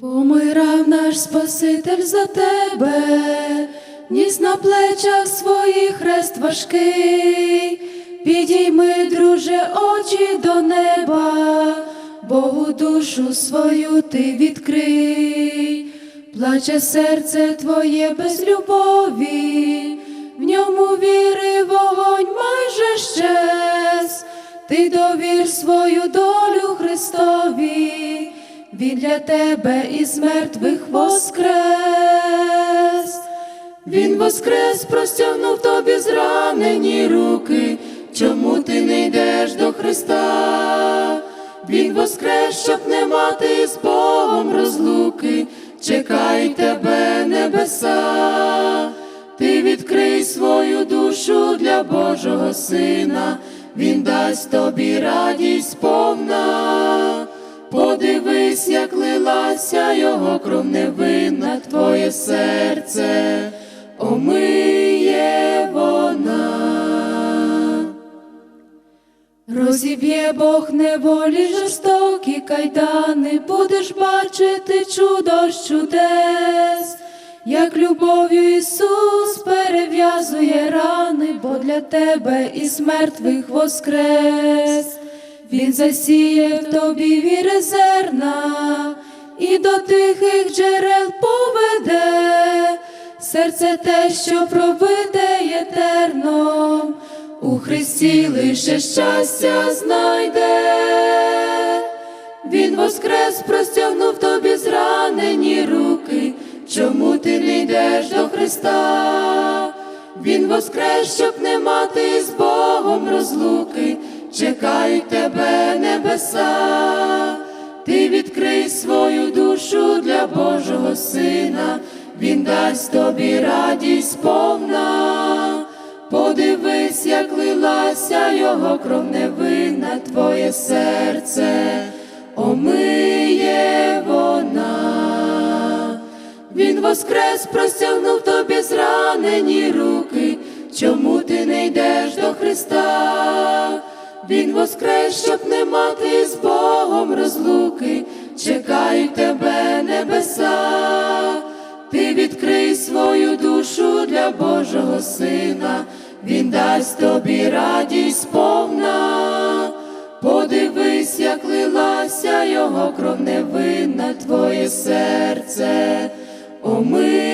Помирав наш Спаситель за тебе, ніс на плечах своїх хрест важкий, підійми, друже, очі до неба, Богу душу свою ти відкрий, плаче серце твоє без любові, в ньому віри вогонь майже щез, ти довір свою долю Христові. Він для тебе із мертвих воскрес, Він воскрес, простягнув тобі зранені руки, чому ти не йдеш до Христа? Він воскрес, щоб не мати з Богом розлуки, чекай тебе, небеса, ти відкрий свою душу для Божого Сина, Він дасть тобі радість повна. Подивись, як лилася його кров невинна, твоє серце омиє вона. Розіб'є Бог неволі жорстокі кайдани, будеш бачити чудо з чудес, як любов'ю Ісус перев'язує рани, бо для тебе із мертвих воскрес. Він засіє в тобі віри зерна і до тихих джерел поведе, серце те, що пробите єтерно, у Христі лише щастя знайде. Він воскрес, простягнув тобі зранені руки, чому ти не йдеш до Христа? Він воскрес, щоб не мати з Богом розлуки, чекають тебе небеса, ти відкрий свою душу для Божого Сина, Він дасть тобі радість повна. Подивись, як лилася його кров невинна, твоє серце омиє вона. Він воскрес, простягнув тобі зранені руки, чому ти не йдеш до Христа? Він воскрес, щоб не мати з Богом розлуки, чекають тебе небеса, ти відкрий свою душу для Божого Сина, Він дасть тобі радість повна. Подивись, як лилася його кров невинна, твоє серце. Омиє